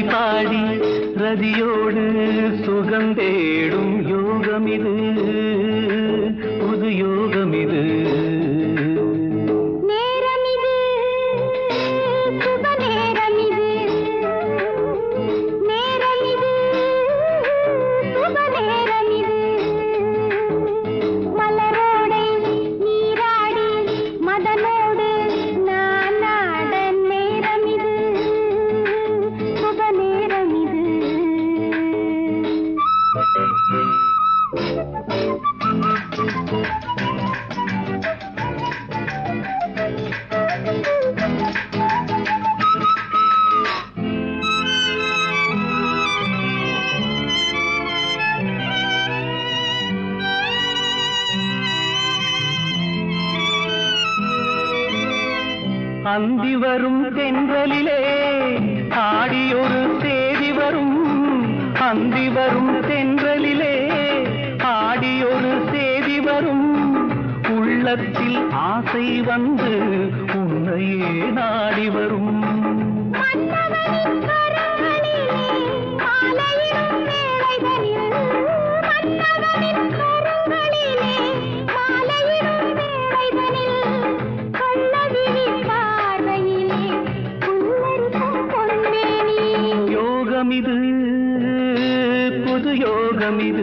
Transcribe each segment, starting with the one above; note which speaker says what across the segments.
Speaker 1: കവി റതിയോട് രതിയോട് സുഖം തേടും.
Speaker 2: அந்தி வரும் தென்றலிலே ஆடி ஒரு தேதி வரும். அந்தி வரும் தென்றலிலே ஆடி ஒரு தேதி வரும். உள்ளத்தில் ஆசை வந்து உன்னையே நாடி வரும்.
Speaker 1: மன்னவனின் கரங்களிலே
Speaker 3: ஆலையிடும் வேலைகளில் உலகமிது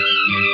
Speaker 3: Thank you.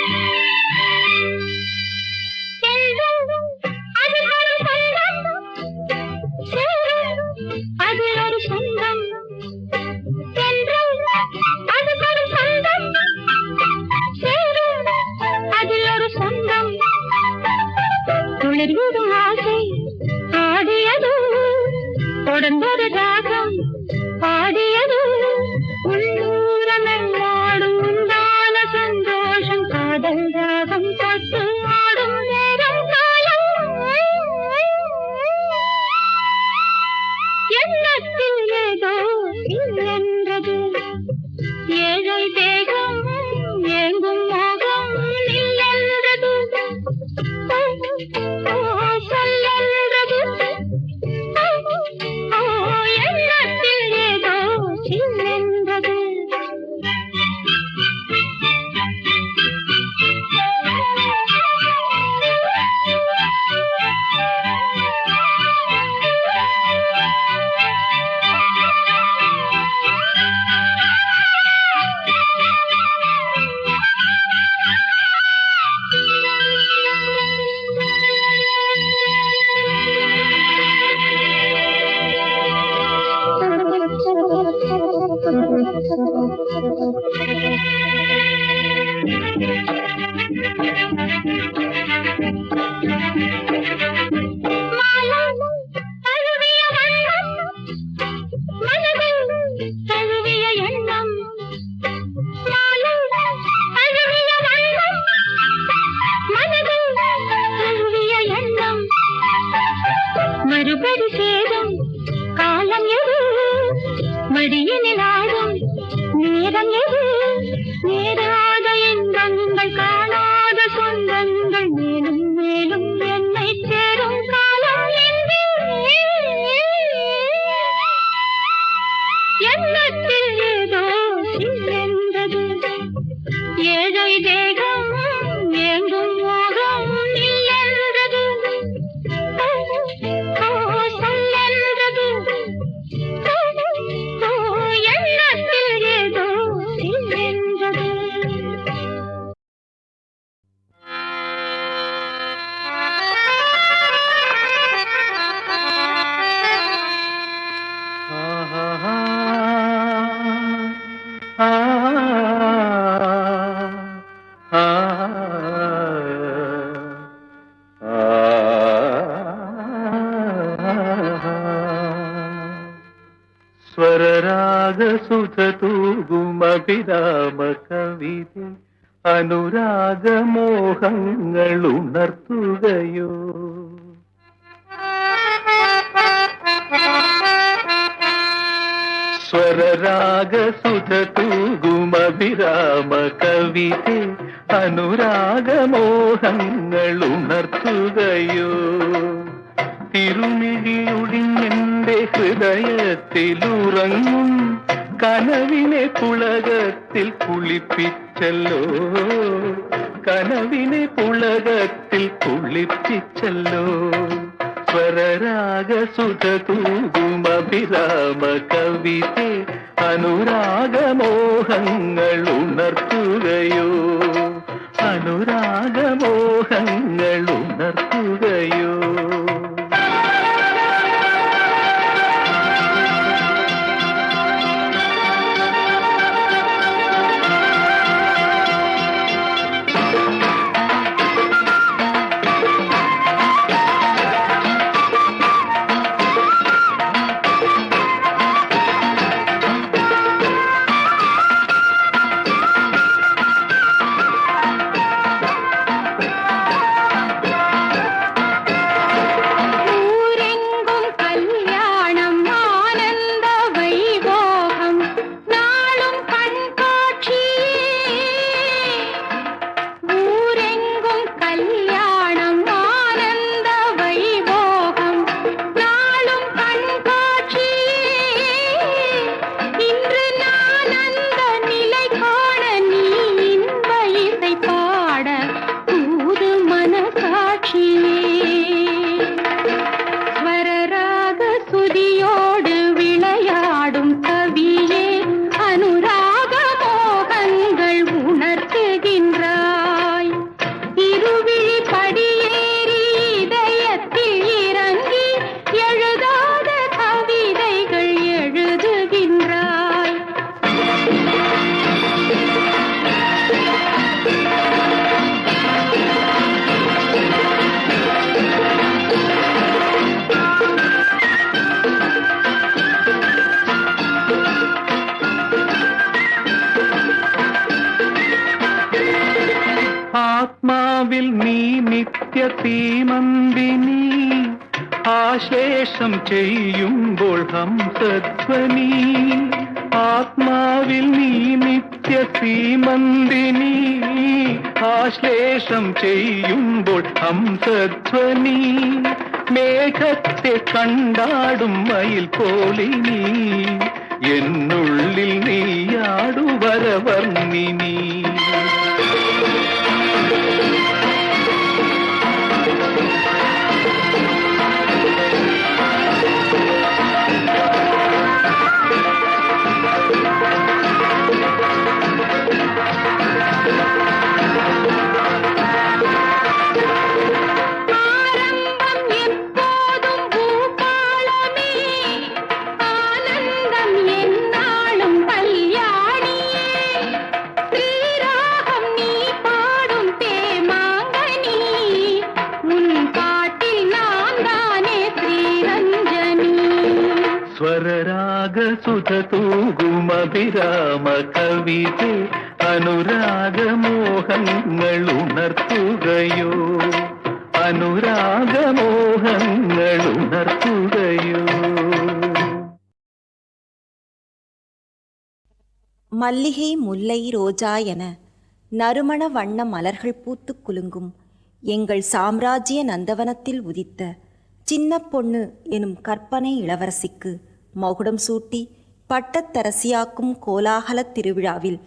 Speaker 3: Thank
Speaker 4: you. ಹೊಸ ತೂಗುಮ ವಿರಾಮ കവിത അനുരാഗമോഹങ്ങൾ ഉണർത്തുകയോ സ്വരരാഗസുധതൂകുമഭിരാമ കവിത അനുരാഗമോഹങ്ങൾ ഉണർത്തുകയോ തിരുമിഴിയൊടിഞ്ഞെന്റെ ഹൃദയത്തിലുറങ്ങും കനവിനെ പുളകത്തിൽ കുളിപ്പിച്ചല്ലോ. കനവിനെ പുളകത്തിൽ കുളിപ്പിച്ചല്ലോ. സ്വരരാഗ സുതൂകുമഭിരാമ കവിതെ അനുരാഗമോഹങ്ങൾ ഉണർത്തുകയോ. അനുരാഗമോഹങ്ങൾ ഉണർത്തു ആത്മാവിൽ നീ നിത്യ തീമന്തിനി ആശേഷം ചെയ്യുമ്പോൾ ഹംസധ്വനി. ആത്മാവിൽ നീ നിത്യ തീമന്തിനി ആശ്ലേഷം ചെയ്യുമ്പോൾ ഹംസധ്വനി. മേഘത്തെ കണ്ടാടും മയിൽ പോലിനി എന്നുള്ളിൽ നീയാടുവരവർണിനി കവിതെ അനുരാഗമോഹങ്ങൾ ഉണർത്തുകയോ അനുരാഗമോഹങ്ങൾ ഉണർത്തുകയോ
Speaker 5: மல்லிகை முல்லை ரோஜா என நறுமண வண்ண மலர்கள் பூத்துக் குலுங்கும் எங்கள் சாம்ராஜ்ய நந்தவனத்தில் உதித்த சின்ன பொண்ணு எனும் கற்பனை இளவரசிக்கு மகுடம் சூட்டி பட்டத்தரசியாக்கும் கோலாகலத் திருவிழாவில்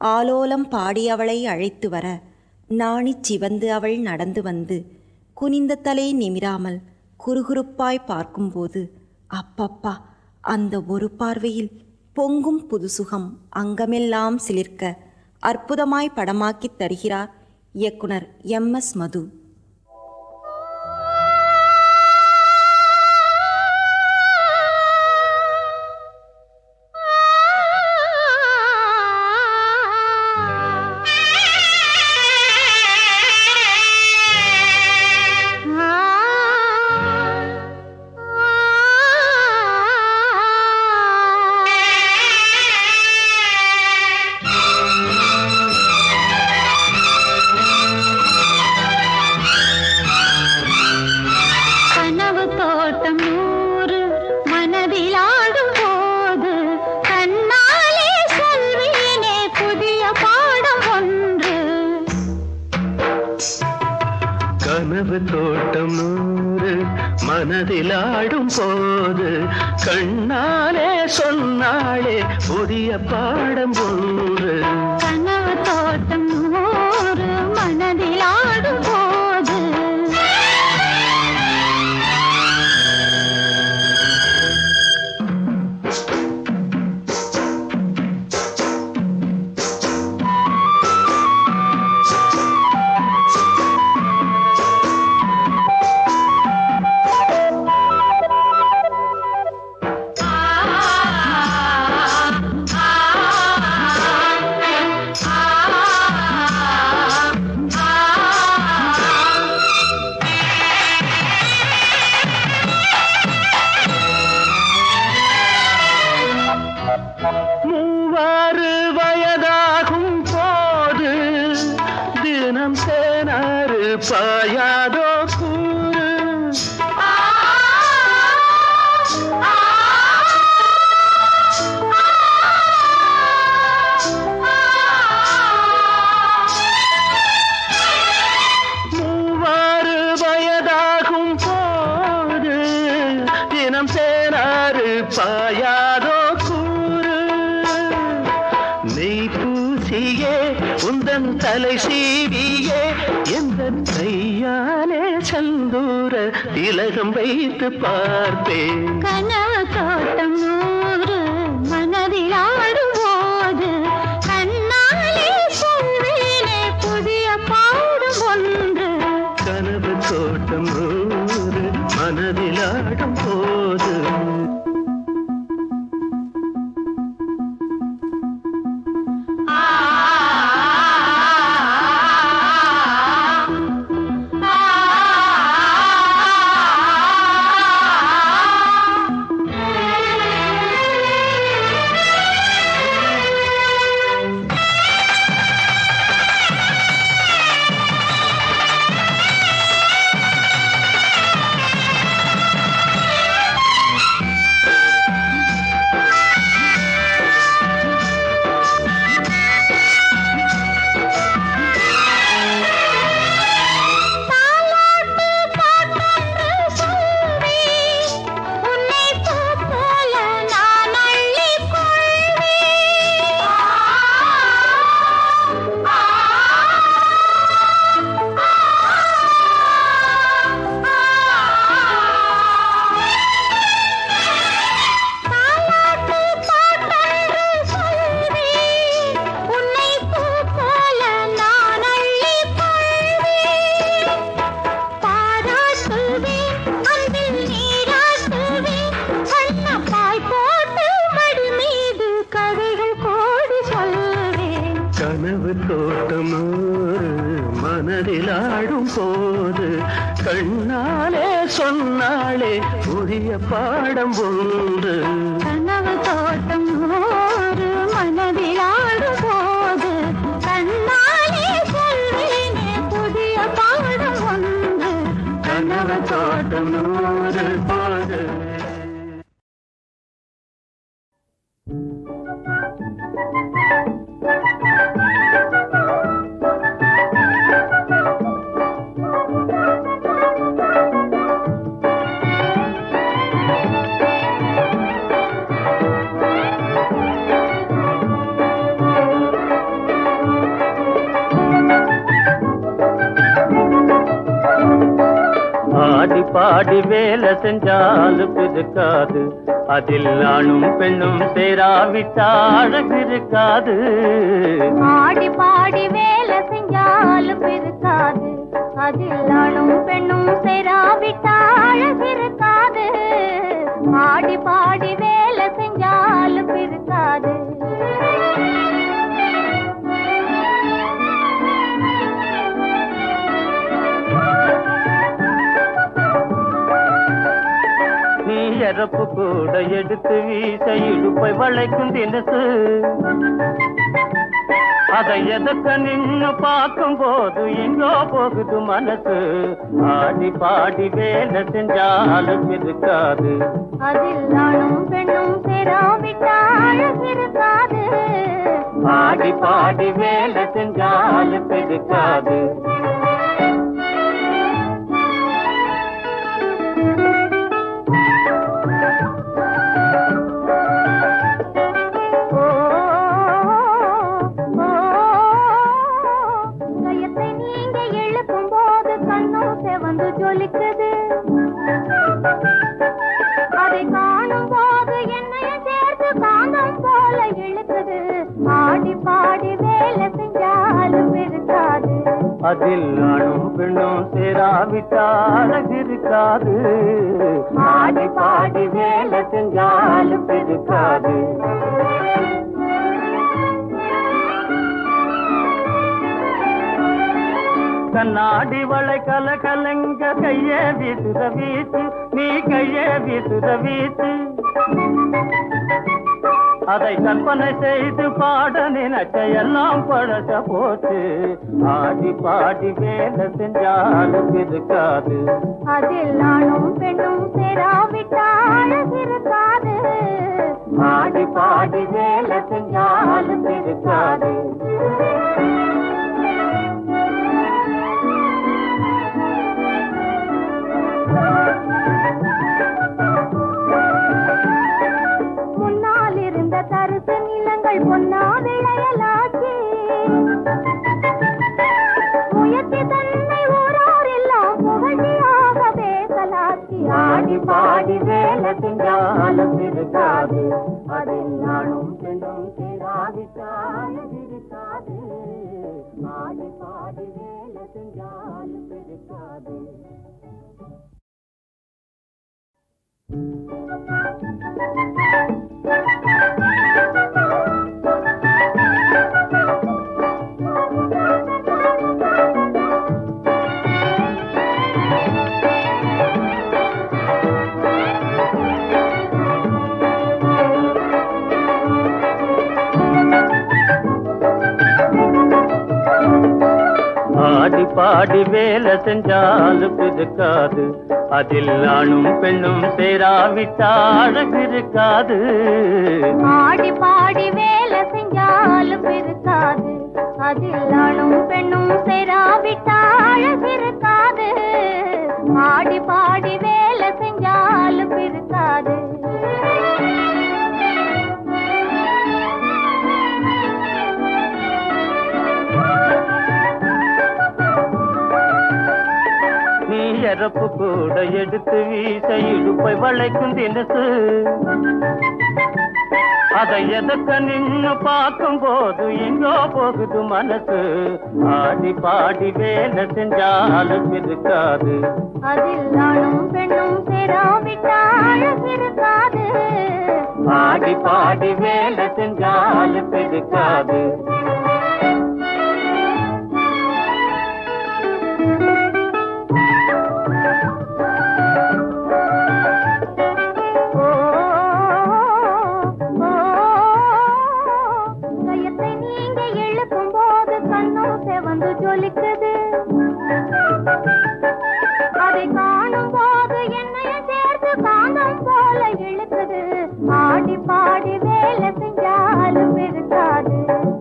Speaker 5: ஆலோலம் பாடி அவளை அழைத்து வர நாணி சிவந்து அவள் நடந்து வந்து குனிந்த தலை நிமிராமல் குறுகுறுப்பாய் பார்க்கும்போது அப்பப்பா அந்த ஒரு பார்வையில் பொங்கும் புதுசுகம் அங்கமெல்லாம் சிலிர்க்க அற்புதமாய் படமாக்கித் தருகிறார் இயக்குனர் எம். எஸ். மது.
Speaker 2: கண்ணாலே
Speaker 4: சொன்னாளே புதிய பாடம் ஒன்று.
Speaker 2: கனவு தோட்டம் மனதில் ஆடும்
Speaker 4: சாயா गीत पारते
Speaker 2: பூவு தோட்டம் மனதில் ஆடும் போது கண்ணாலே சொன்னாலே புதிய பாடம் ஒன்று
Speaker 4: கனவு தோட்டம்
Speaker 6: பாடி வேலை செஞ்சாலும் இருக்காது அதில் ஆணும் பெண்ணும் சேராவிட்டால் இருக்காது.
Speaker 7: ஆடி பாடி வேலை செஞ்சாலும் இருக்காது அதில் ஆணும் பெண்ணும் சேராவிட்டால் இருக்காது.
Speaker 6: நீ இறப்பு கூட எடுத்து வீச இடுப்பை வளைக்கும் தினசு. அதை எதற்க நின்னு பார்க்கும் போது எங்கோ போகுது மனசு. ஆடி பாடி வேலை செஞ்சாலும் இருக்காது.
Speaker 7: அதில் ஆணும் பெண்ணும் சேராவிட்டால் இருக்காது.
Speaker 6: ஆடி பாடி வேலை செஞ்சாலும் இருக்காது. அதில் ஆணும் பெண்ணும் சேராவிட்டால் இருக்காது. ஆடி பாடி வேலை செஞ்சாலும் இருக்காது. கண்ணாடி வளை கல கலங்க கைய வீசுத வீச்சு நீ கைய வீசுத வீச்சு. அதை கற்பனை செய்து பாட நினைச்ச எல்லாம் பழச போச்சு ஆடி பாடி வேலை செஞ்சாலும் இருக்காது.
Speaker 7: அதில் ஆணும் பெண்ணும் சேராவிட்டால் இருக்காது.
Speaker 6: ஆடி பாடி வேலை செஞ்சாலும் இருக்காது.
Speaker 7: चंडाल प्रसा दे Thank you.
Speaker 6: ஆடி வேலை செஞ்சாலும் இருக்காது அதில் ஆணும் பெண்ணும் சேராவிட்டால் இருக்காது.
Speaker 7: ஆடி பாடி வேலை செஞ்சாலும் இருக்காது அதில் ஆணும் பெண்ணும் சேராவிட்டால் இருக்காது
Speaker 6: இறப்பு கூட எடுத்து வீச இடுப்பை வளைக்கும் தினசு. அதை எதற்க நின்னு பார்க்கும் போது எங்கோ போகுது மனசு. ஆடி பாடி வேலை செஞ்சாலும் இருக்காது.
Speaker 7: அதில் ஆணும் பெண்ணும் சேராவிட்டால் இருக்காது.
Speaker 6: ஆடி பாடி வேலை செஞ்சாலும் இருக்காது.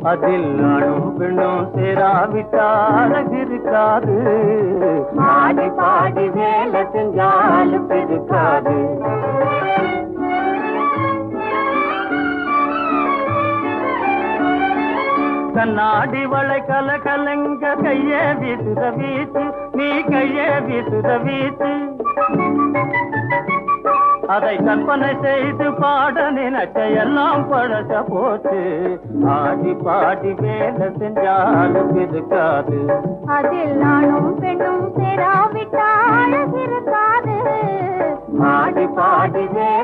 Speaker 6: அதில் ஆணும் பெண்ணும் சேராவிட்டால் இருக்காது
Speaker 1: ஆடி பாடி வேலை செஞ்சாலும் இருக்காது.
Speaker 6: கண்ணாடி வளை கல கலங்க கையே வீசுற வீச்சு நீ கையே வீசுற வீச்சு. அதை கற்பனை செய்து பாட நினைச்ச எல்லாம் பழச போச்சு. ஆடி பாடி வேலை செஞ்சாலும் இருக்காது.
Speaker 1: அதில் நானும் பெண்ணும் சேராவிட்டால் இருக்காது.
Speaker 6: ஆடி பாடி வேலை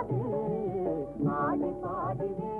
Speaker 6: பாடு பாடி பாடுவே.